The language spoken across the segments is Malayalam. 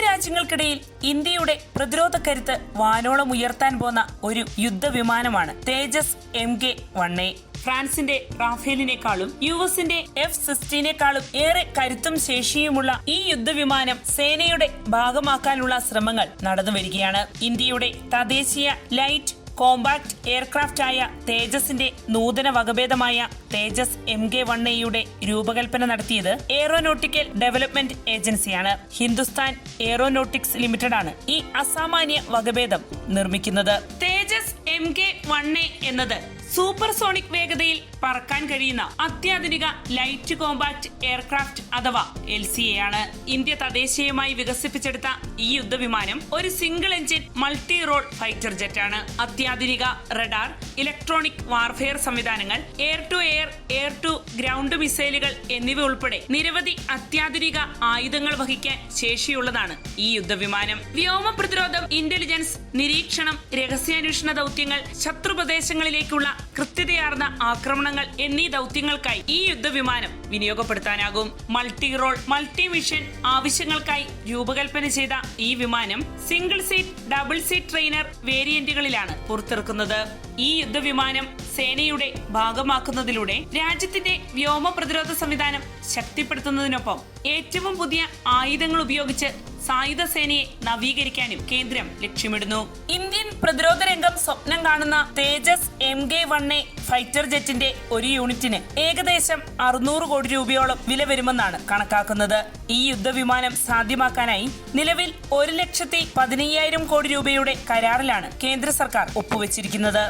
രാജ്യങ്ങൾക്കിടയിൽ ഇന്ത്യയുടെ പ്രതിരോധ കരുത്ത് വാനോളം ഉയർത്താൻ പോന്ന ഒരു യുദ്ധവിമാനമാണ് Tejas M K one A. ഫ്രാൻസിന്റെ റാഫേലിനേക്കാളും യു എസിന്റെ എഫ് സിക്സ്റ്റീനേക്കാളും ഏറെ കരുത്തും ശേഷിയുമുള്ള ഈ യുദ്ധവിമാനം സേനയുടെ ഭാഗമാക്കാനുള്ള ശ്രമങ്ങൾ നടന്നുവരികയാണ്. ഇന്ത്യയുടെ തദ്ദേശീയ ലൈറ്റ് കോമ്പാക്ട് എയർക്രാഫ്റ്റ് ആയ തേജസിന്റെ നൂതന വകഭേദമായ തേജസ് എം കെ വൺ എയുടെ രൂപകൽപ്പന നടത്തിയത് എയറോനോട്ടിക്കൽ ഡെവലപ്മെന്റ് ഏജൻസിയാണ് ഹിന്ദുസ്ഥാൻ എയറോനോട്ടിക്സ് ആണ് ഈ അസാമാന്യ വകഭേദം നിർമ്മിക്കുന്നത്. തേജസ് എം കെ വൺ എന്നത് സൂപ്പർസോണിക് വേഗതയിൽ പറക്കാൻ കഴിയുന്ന അത്യാധുനിക ലൈറ്റ് കോമ്പാക്ട് എയർക്രാഫ്റ്റ് അഥവാ എൽ സി എ ആണ് ഇന്ത്യ തദ്ദേശീയമായി വികസിപ്പിച്ചെടുത്ത ഈ യുദ്ധവിമാനം ഒരു single engine multi role fighter jet ആണ് അത്യാധുനിക റഡാർ ഇലക്ട്രോണിക് വാർഫെയർ സംവിധാനങ്ങൾ air to air air to ground മിസൈലുകൾ എന്നിവ ഉൾപ്പെടെ നിരവധി അത്യാധുനിക ആയുധങ്ങൾ വഹിക്കാൻ ശേഷിയുള്ളതാണ് ഈ യുദ്ധവിമാനം. വ്യോമ പ്രതിരോധം ഇന്റലിജൻസ് നിരീക്ഷണം രഹസ്യാന്വേഷണ ദൗത്യങ്ങൾ ശത്രുപ്രദേശങ്ങളിലേക്കുള്ള കൃത്യതയാർന്ന ആക്രമണങ്ങൾ എന്നീ ദൗത്യങ്ങൾക്കായി ഈ യുദ്ധവിമാനം വിനിയോഗപ്പെടുത്താനാകും. മൾട്ടി റോൾ മൾട്ടി മിഷൻ ആവശ്യങ്ങൾക്കായി രൂപകൽപ്പന ചെയ്ത ഈ വിമാനം single seat double seat trainer വേരിയന്റുകളിലാണ് പുറത്തിറക്കുന്നത്. ഈ യുദ്ധവിമാനം സേനയുടെ ഭാഗമാക്കുന്നതിലൂടെ രാജ്യത്തിന്റെ വ്യോമ പ്രതിരോധ സംവിധാനം ശക്തിപ്പെടുത്തുന്നതിനൊപ്പം ഏറ്റവും പുതിയ ആയുധങ്ങൾ ഉപയോഗിച്ച് സായുധ സേനയെ നവീകരിക്കാനും കേന്ദ്രം ലക്ഷ്യമിടുന്നു. ഇന്ത്യൻ പ്രതിരോധ രംഗം സ്വപ്നം കാണുന്ന Tejas M K one A fighter ജെറ്റിന്റെ ഒരു യൂണിറ്റിന് ഏകദേശം അറുന്നൂറ് കോടി രൂപയോളം വില വരുമെന്നാണ് കണക്കാക്കുന്നത്. ഈ യുദ്ധവിമാനം സാധ്യമാക്കാനായി നിലവിൽ ഒരു ലക്ഷത്തി പതിനയ്യായിരം കോടി രൂപയുടെ കരാറിലാണ് കേന്ദ്ര സർക്കാർ ഒപ്പുവെച്ചിരിക്കുന്നത്.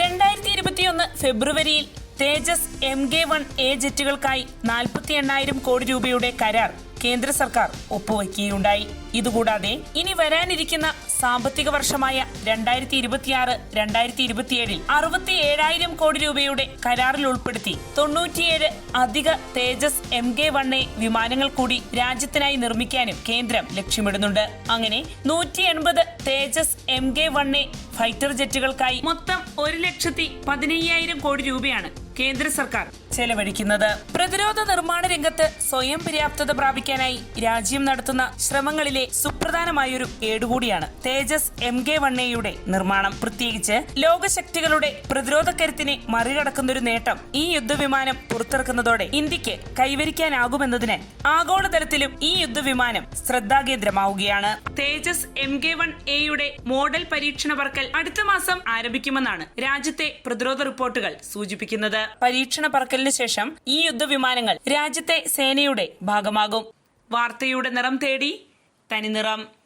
രണ്ടായിരത്തി ഇരുപത്തിയൊന്ന് ഫെബ്രുവരിയിൽ Tejas M K one A ജെറ്റുകൾക്കായി നാൽപ്പത്തി എണ്ണായിരം കോടി രൂപയുടെ കരാർ കേന്ദ്ര സർക്കാർ ഒപ്പുവയ്ക്കുകയുണ്ടായി. ഇതുകൂടാതെ ഇനി വരാനിരിക്കുന്ന സാമ്പത്തിക വർഷമായ രണ്ടായിരത്തി ഇരുപത്തിയാറ് രണ്ടായിരത്തി ഇരുപത്തിയേഴിൽ അറുപത്തി ഏഴായിരം കോടി രൂപയുടെ കരാറിൽ ഉൾപ്പെടുത്തി തൊണ്ണൂറ്റിയേഴ് അധിക Tejas M K one A വിമാനങ്ങൾ കൂടി രാജ്യത്തിനായി നിർമ്മിക്കാനും കേന്ദ്രം ലക്ഷ്യമിടുന്നുണ്ട്. അങ്ങനെ നൂറ്റി എൺപത് Tejas M K one A fighter ജെറ്റുകൾക്കായി മൊത്തം ഒരു ലക്ഷത്തി പതിനയ്യായിരം കോടി രൂപയാണ്. കേന്ദ്ര സർക്കാർ. ചെലവഴിക്കുന്നത് പ്രതിരോധ നിർമ്മാണ രംഗത്ത് സ്വയം പര്യാപ്തത പ്രാപിക്കാനായി രാജ്യം നടത്തുന്ന ശ്രമങ്ങളിലെ സുപ്രധാനമായൊരു ഏടുകൂടിയാണ് തേജസ് എം കെ വൺ എയുടെ നിർമ്മാണം. പ്രത്യേകിച്ച് ലോകശക്തികളുടെ പ്രതിരോധ കരുത്തിനെ മറികടക്കുന്നൊരു നേട്ടം ഈ യുദ്ധവിമാനം പുറത്തിറക്കുന്നതോടെ ഇന്ത്യയ്ക്ക് കൈവരിക്കാനാകുമെന്നതിനാൽ ആഗോളതലത്തിലും ഈ യുദ്ധവിമാനം ശ്രദ്ധാകേന്ദ്രമാവുകയാണ്. തേജസ് എം കെ വൺ എയുടെ മോഡൽ പരീക്ഷണ പറക്കൽ അടുത്ത മാസം ആരംഭിക്കുമെന്നാണ് രാജ്യത്തെ പ്രതിരോധ റിപ്പോർട്ടുകൾ സൂചിപ്പിക്കുന്നത്. പരീക്ഷണ പറക്കലിന് ശേഷം ഈ യുദ്ധവിമാനങ്ങൾ രാജ്യത്തെ സേനയുടെ ഭാഗമാകും. വാർത്തയുടെ നിറം തേടി തനിനിറം